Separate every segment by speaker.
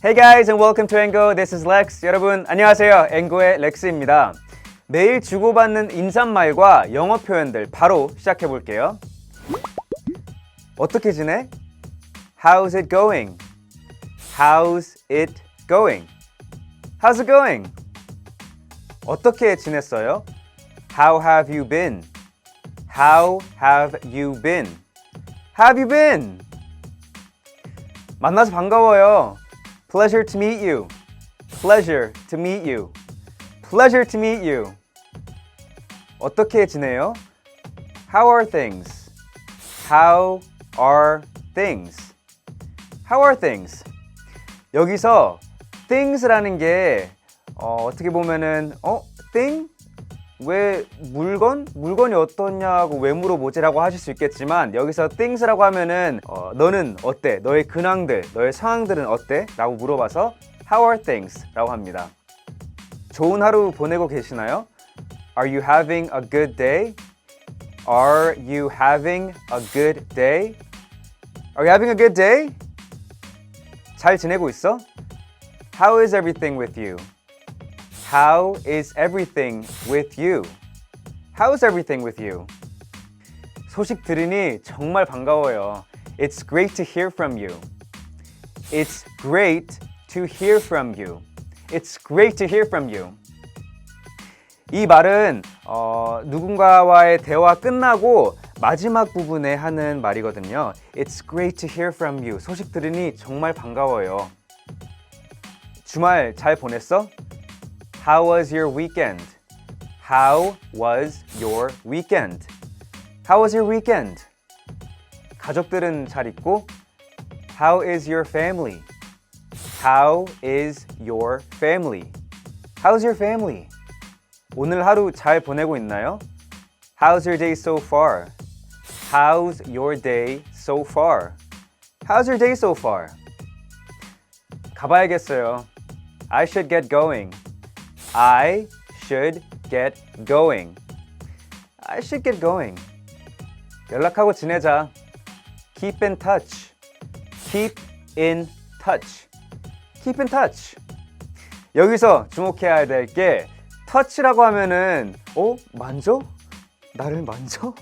Speaker 1: Hey guys and welcome to Engo. This is Lex. 여러분 안녕하세요. 앵고의 렉스입니다. 매일 주고받는 인사말과 영어 표현들 바로 시작해 볼게요. 어떻게 지내? How's it going? How's it going? How's it going? 어떻게 지냈어요? How have you been? How have you been? Have you been? 만나서 반가워요. Pleasure to meet you. Pleasure to meet you. Pleasure to meet you. 어떻게 지내요? How are things? How are things? How are things? 여기서 things라는 게 어, 어떻게 보면은 어 thing 왜 물건 물건이 어떻냐고 왜 물어보지라고 하실 수 있겠지만 여기서 things라고 하면은 어, 너는 어때 너의 근황들 너의 상황들은 어때?라고 물어봐서 how are things?라고 합니다. 좋은 하루 보내고 계시나요? Are you having a good day? Are you having a good day? Are you having a good day? 잘 지내고 있어? How is everything with you? How is everything with you? How is everything with you? 소식 들으니 정말 반가워요. It's great to hear from you. It's great to hear from you. It's great to hear from you. 이 말은 어, 누군가와의 대화 끝나고 마지막 부분에 하는 말이거든요. It's great to hear from you. 소식 들으니 정말 반가워요. 주말 잘 보냈어? How was your weekend? How was your weekend? How was your weekend? 가족들은 잘 있고? How is your family? How is your family? How's your family? 오늘 하루 잘 보내고 있나요? How's your day so far? How's your day so far? How's your day so far? 가봐야겠어요. I should get going. I should get going. I should get going. 연락하고 지내자. Keep in touch. Keep in touch. Keep in touch. 여기서 주목해야 될 게 touch라고 하면은 어 만져? 나를 만져?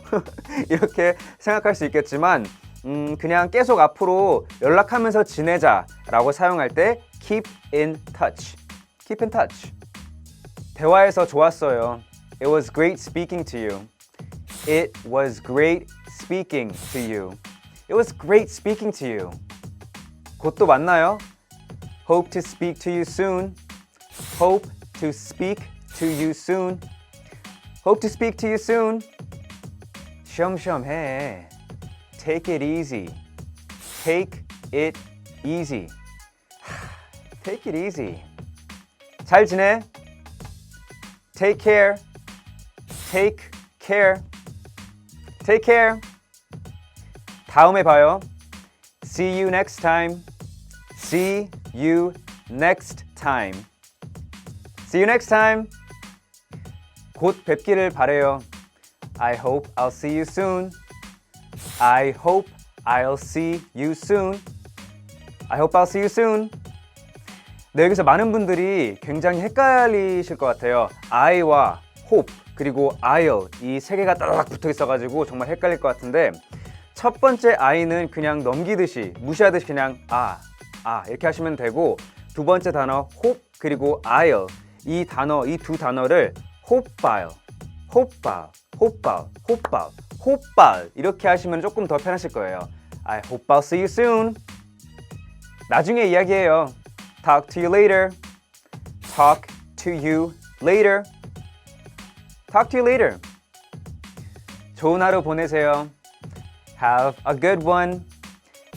Speaker 1: 이렇게 생각할 수 있겠지만 음, 그냥 계속 앞으로 연락하면서 지내자라고 사용할 때 keep in touch. keep in touch. 대화에서 좋았어요. It was great speaking to you. It was great speaking to you. It was great speaking to you. 곧 또 만나요. Hope to speak to you soon. Hope to speak to you soon. Hope to speak to you soon. 쉬엄쉬엄 해. Take it easy. Take it easy. Take it easy. 잘 지내? Take care. Take care. Take care. 다음에 봐요. See you next time. See you next time. See you next time. 곧 뵙기를 바래요. I hope I'll see you soon. I hope I'll see you soon. I hope I'll see you soon. 네, 여기서 많은 분들이 굉장히 헷갈리실 것 같아요. I와 hope 그리고 I'll 이 세 개가 따닥 붙어 있어가지고 정말 헷갈릴 것 같은데 첫 번째 I는 그냥 넘기듯이 무시하듯이 그냥 아, 아 이렇게 하시면 되고 두 번째 단어 hope 그리고 I'll 이 단어 이 두 단어를 호빨, 호빨, 호빨, 호빨, 호빨 이렇게 하시면 조금 더 편하실 거예요. I hope I'll see you soon. 나중에 이야기해요. Talk to you later. Talk to you later. Talk to you later. 좋은 하루 보내세요. Have a good one.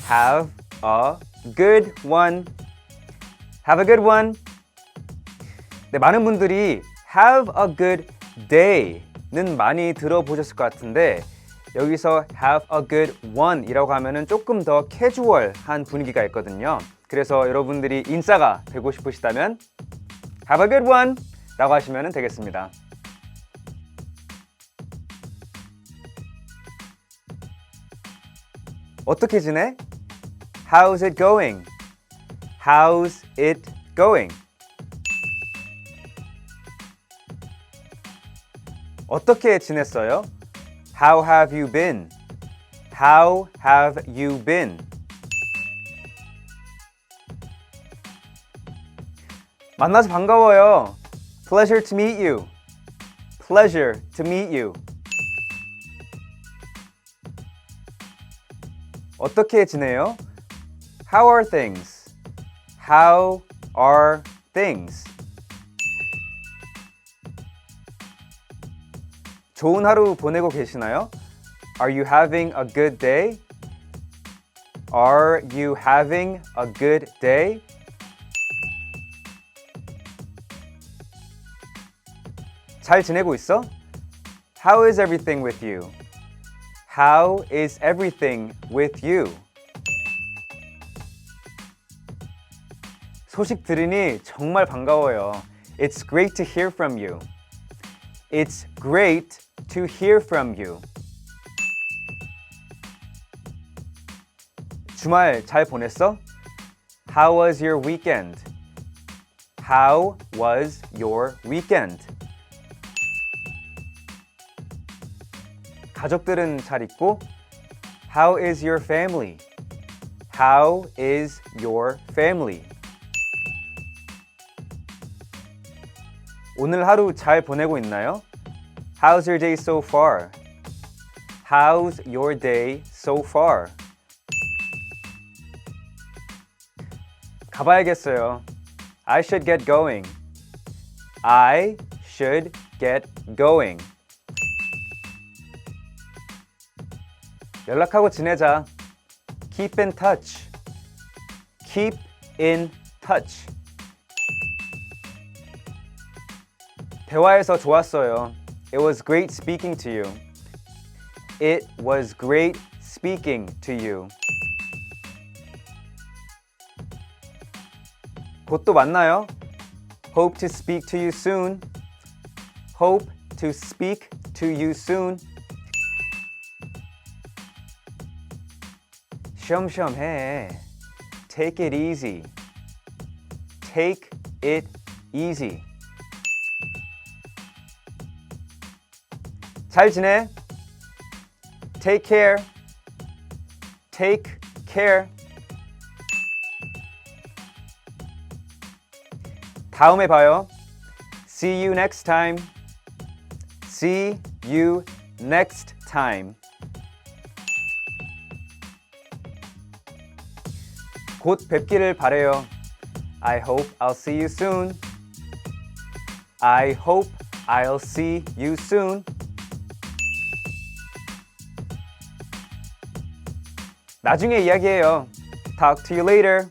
Speaker 1: Have a good one. Have a good one. 네, 많은 분들이 have a good day는 많이 들어보셨을 것 같은데 여기서 have a good one 이라고 하면은 조금 더 캐주얼한 분위기가 있거든요. 그래서 여러분들이 인싸가 되고 싶으시다면 have a good one 라고 하시면 되겠습니다. 어떻게 지내? How's it going? How's it going? 어떻게 지냈어요? How have you been? How have you been? 만나서 반가워요. Pleasure to meet you. Pleasure to meet you. 어떻게 지내요? How are things? How are things? 좋은 하루 보내고 계시나요? Are you having a good day? Are you having a good day? 잘 지내고 있어? How is everything with you? How is everything with you? 소식 들으니 정말 반가워요. It's great to hear from you. It's great to hear from you. 주말 잘 보냈어? How was your weekend? How was your weekend? 가족들은 잘 있고? How is your family? How is your family? 오늘 하루 잘 보내고 있나요? How's your day so far? How's your day so far? 가봐야겠어요. I should get going. I should get going. 연락하고 지내자. Keep in touch. Keep in touch. 대화해서 좋았어요. It was great speaking to you. It was great speaking to you. 곧 또 만나요. Hope to speak to you soon. Hope to speak to you soon. 쉬엄쉬엄 해. Take it easy. Take it easy. 잘 지내? Take care. Take care. 다음에 봐요. See you next time. See you next time. 곧 뵙기를 바래요. I hope I'll see you soon. I hope I'll see you soon. 나중에 이야기해요. Talk to you later.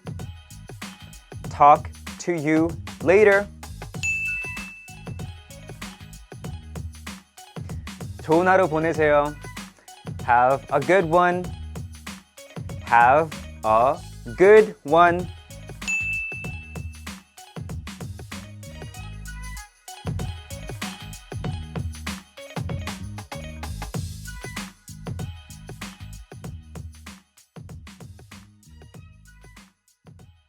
Speaker 1: Talk to you later. 좋은 하루 보내세요. Have a good one. Have a good one.